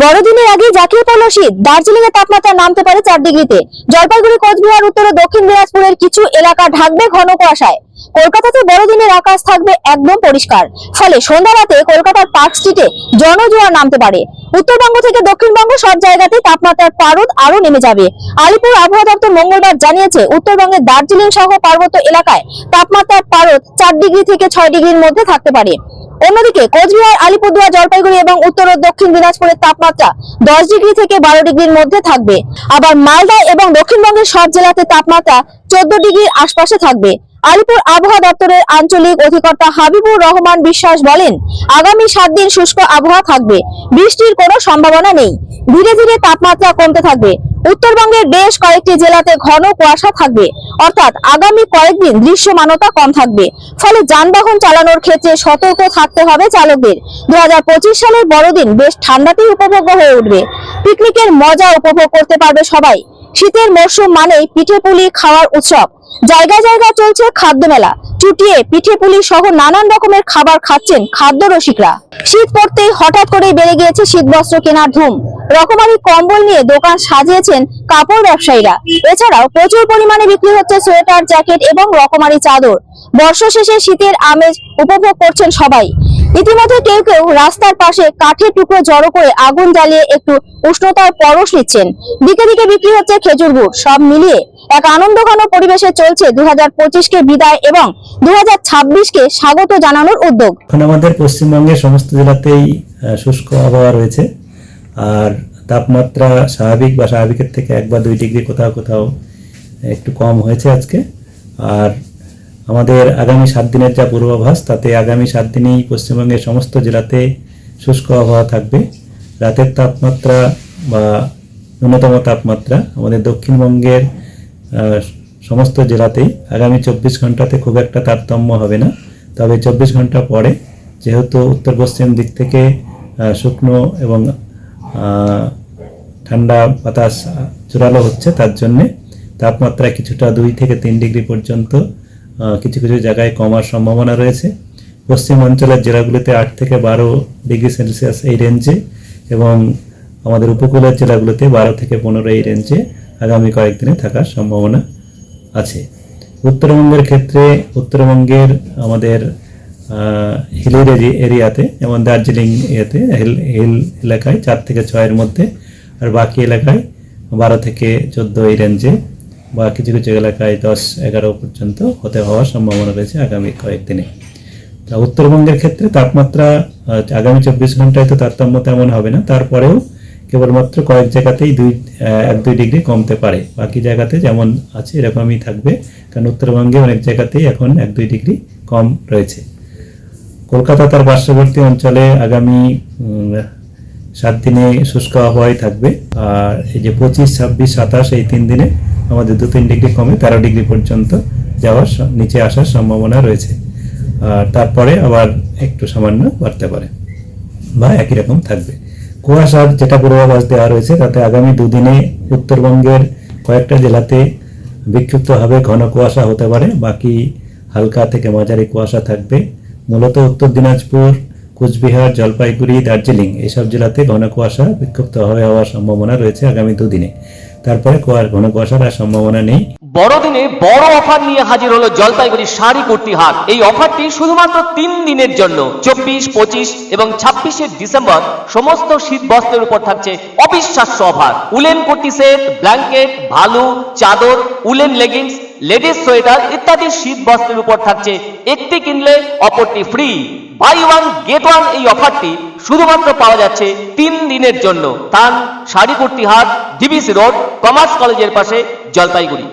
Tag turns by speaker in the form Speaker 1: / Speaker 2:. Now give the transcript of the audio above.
Speaker 1: বড়দিনের আগে জাতীয় পড়ল শীত দার্জিলিং এর তাপমাত্রা নামতে পারে চার ডিগ্রিতে। জলপাইগুড়ি, কোচবিহার, উত্তর ও দক্ষিণ দিনাজপুরের কিছু এলাকা ঢাকবে ঘন কুয়াশায়। কলকাতাতে বড়দিনের আকাশ থাকবে একদম পরিষ্কার। ফলে সন্ধ্যা রাতে কলকাতার পার্ক স্ট্রিটে জনজোয়ার নামতে পারে। উত্তরবঙ্গ থেকে দক্ষিণবঙ্গ সব জায়গাতে তাপমাত্রার পারদ আরও নেমে যাবে। আলিপুর আবহাওয়া দপ্তর মঙ্গলবার জানিয়েছে উত্তরবঙ্গের দার্জিলিং সহ পার্বত্য এলাকায় তাপমাত্রার পারদ চার ডিগ্রি থেকে ছয় ডিগ্রির মধ্যে থাকতে পারে। অন্যদিকে কোচবিহার, আলিপুরদুয়ার, জলপাইগুড়ি এবং উত্তর ও দক্ষিণ দিনাজপুরের তাপমাত্রা দশ ডিগ্রি থেকে বারো ডিগ্রির মধ্যে থাকবে। আবার মালদা এবং দক্ষিণবঙ্গের সব জেলাতে তাপমাত্রা চোদ্দ ডিগ্রির আশপাশে থাকবে। আলিপুর আবহাওয়া দপ্তরের আঞ্চলিক অধিকর্তা হাবিবুর রহমান বিশ্বাস বলেন, আগামী সাত দিন শুষ্ক আবহাওয়া থাকবে। বৃষ্টির কোনো সম্ভাবনা নেই। ধীরে ধীরে তাপমাত্রা কমতে থাকবে। উত্তরবঙ্গের বেশ কয়েকটি জেলাতে ঘন কুয়াশা থাকবে। অর্থাৎ আগামী কয়েকদিন দৃশ্যমানতা কম থাকবে। ফলে যানবাহন চালানোর ক্ষেত্রে সতর্ক থাকতে হবে চালকদের। দু সালের বড়দিন বেশ ঠান্ডাতেই উপভোগ্য হয়ে উঠবে। পিকনিকের মজা উপভোগ করতে পারবে সবাই। শীতের মরশুম মানেই পিঠে পুলি খাওয়ার উৎসব। জায়গায় জায়গায় চলছে খাদ্য মেলা। চুটিয়ে পিঠে পুলি সহ নানান রকমের খাবার খাচ্ছেন খাদ্য রসিকরা। শীত পড়তেই হঠাৎ করেই বেড়ে গিয়েছে শীতবস্ত্র কেনার ধুম। রকমারি কম্বল নিয়ে দোকান সাজিয়েছেন কাপড় ব্যবসায়ীরা। এছাড়াও প্রচুর পরিমাণে বিক্রি হচ্ছে সোয়েটার, জ্যাকেট এবং রকমারি চাদর। বর্ষ শেষে শীতের আমেজ উপভোগ করছেন সবাই। ইতিমধ্যে কেউ কেউ রাস্তার পাশে কাঠের টুকরো জড়ো করে আগুন জ্বালিয়ে একটু উষ্ণতার পরশ নিচ্ছেন। দিকে দিকে বিক্রি হচ্ছে খেজুর গুড়, সব মিলিয়ে এক আনন্দঘন পরিবেশে চলছে দু হাজার পঁচিশ কে বিদায় এবং দু হাজার ছাব্বিশ কে স্বাগত জানানোর উদ্যোগ।
Speaker 2: আমাদের পশ্চিমবঙ্গের সমস্ত জেলাতেই শুষ্ক আবহাওয়া রয়েছে। আর তাপমাত্রা স্বাভাবিক বা স্বাভাবিকের থেকে এক বা দুই ডিগ্রি কোথাও কোথাও একটু কম হয়েছে আজকে। আর আমাদের আগামী সাত দিনের যা পূর্বাভাস, তাতে আগামী সাত দিনেই পশ্চিমবঙ্গের সমস্ত জেলাতে শুষ্ক আবহাওয়া থাকবে। রাতের তাপমাত্রা বা ন্যূনতম তাপমাত্রা আমাদের দক্ষিণবঙ্গের সমস্ত জেলাতেই আগামী চব্বিশ ঘন্টাতে খুব একটা তারতম্য হবে না। তবে চব্বিশ ঘণ্টা পরে যেহেতু উত্তর পশ্চিম দিক থেকে শুকনো এবং ঠান্ডা বাতাস জোরালো হচ্ছে, তার জন্যে তাপমাত্রা কিছুটা দুই থেকে তিন ডিগ্রি পর্যন্ত কিছু কিছু জায়গায় কমার সম্ভাবনা রয়েছে। পশ্চিম অঞ্চলের জেলাগুলিতে আট থেকে বারো ডিগ্রি সেলসিয়াস এই রেঞ্জে এবং আমাদের উপকূলের জেলাগুলোতে বারো থেকে পনেরো এই রেঞ্জে আগামী কয়েকদিনে থাকার সম্ভাবনা আছে। উত্তরবঙ্গের ক্ষেত্রে উত্তরবঙ্গের আমাদের হিলের এরিয়াতে, যেমন দার্জিলিং ইয়েতে হিল হিল এলাকায়, চার থেকে ছয়ের মধ্যে, আর বাকি এলাকায় বারো থেকে চোদ্দ এই রেঞ্জে বা কিছু কিছু এলাকায় দশ এগারো পর্যন্ত হতে হওয়ার সম্ভাবনা রয়েছে আগামী কয়েকদিনে। তা উত্তরবঙ্গের ক্ষেত্রে তাপমাত্রা আগামী চব্বিশ ঘন্টায় তো তারতম্য তেমন হবে না, তারপরেও কেবলমাত্র কয়েক জায়গাতেই দুই এক দুই ডিগ্রি কমতে পারে। বাকি জায়গাতে যেমন আছে, এরকমই থাকবে, কারণ উত্তরবঙ্গে অনেক জায়গাতেই এখন এক দুই ডিগ্রি কম রয়েছে। কলকাতা তার পার্শ্ববর্তী অঞ্চলে আগামী সাত দিনে শুষ্ক আবহাওয়াই থাকবে। আর এই যে পঁচিশ, ছাব্বিশ, সাতাশ এই তিন দিনে আমাদের দু তিন ডিগ্রি কমে তেরো ডিগ্রি পর্যন্ত যাওয়ার নিচে আসার সম্ভাবনা রয়েছে। আর তারপরে আবার একটু সামান্য বাড়তে পারে বা একই রকম থাকবে। কুয়াশার যেটা পূর্বাভাস দেওয়া রয়েছে, তাতে আগামী দুদিনে উত্তরবঙ্গের কয়েকটা জেলাতে বিক্ষিপ্তভাবে ঘন কুয়াশা হতে পারে। বাকি হালকা থেকে মাঝারি কুয়াশা থাকবে। মূলত উত্তর দিনাজপুর, কোচবিহার, জলপাইগুড়ি, দার্জিলিং এসব জেলাতে ঘন কুয়াশা বিক্ষিপ্তভাবে হওয়ার সম্ভাবনা রয়েছে আগামী দুদিনে। তারপরে ঘন কুয়াশার আর সম্ভাবনা নেই।
Speaker 3: বড়দিনে বড় অফার নিয়ে হাজির হলো জলপাইগুড়ি শাড়ি কুর্তি হাট। এই অফারটি শুধুমাত্র তিন দিনের জন্য, চব্বিশ, পঁচিশ এবং ছাব্বিশে ডিসেম্বর সমস্ত শীত বস্ত্রের উপর থাকছে অবিশ্বাস্য offer. Woollen kurti set, blanket, value, চাদর, উলেন লেগিংস, লেডিস সোয়েটার ইত্যাদি শীত বস্ত্রের উপর থাকছে। একটি কিনলে অপরটি free. Buy one, get one এই অফারটি শুধুমাত্র পাওয়া যাচ্ছে তিন দিনের জন্য। তান, শাড়ি কুর্তি হাট, ডিবিসি রোড, কমার্স কলেজের পাশে জলপাইগুড়ি।